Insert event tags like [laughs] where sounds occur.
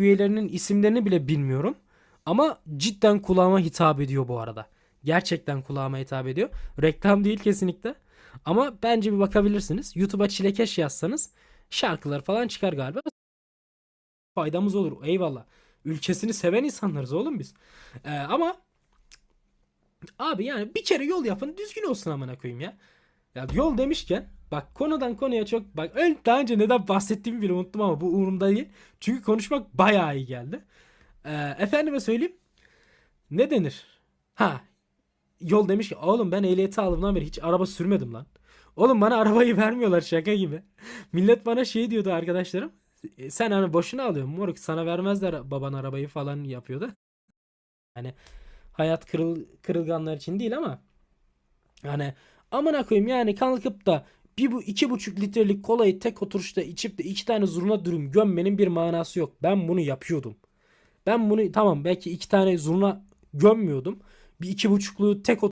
üyelerinin isimlerini bile bilmiyorum. Ama cidden kulağıma hitap ediyor bu arada. Gerçekten kulağıma hitap ediyor. Reklam değil kesinlikle. Ama bence bir bakabilirsiniz. YouTube'a çilekeş yazsanız şarkılar falan çıkar galiba. Faydamız olur. Eyvallah. Ülkesini seven insanlarız oğlum biz. Ee, ama abi yani bir kere yol yapın düzgün olsun amına koyayım ya. Ya yol demişken bak konudan konuya çok bak ön, daha önce neden bahsettiğimi bile unuttum ama bu umurumda değil. Çünkü konuşmak bayağı iyi geldi. Ee, efendime söyleyeyim. Ne denir? Ha yol demiş ki oğlum ben ehliyeti aldığımdan beri hiç araba sürmedim lan. Oğlum bana [laughs] arabayı vermiyorlar şaka gibi. Millet bana şey diyordu arkadaşlarım. "E, Sen hani boşuna alıyorsun moruk sana vermezler baban arabayı falan yapıyordu. Hani hayat kırıl, kırılganlar için değil ama hani amına koyayım yani kalkıp da bir bu iki buçuk litrelik kolayı tek oturuşta içip de iki tane zurna dürüm gömmenin bir manası yok. Ben bunu yapıyordum. Ben bunu tamam belki iki tane zurna gömmüyordum. Bir iki buçukluğu tek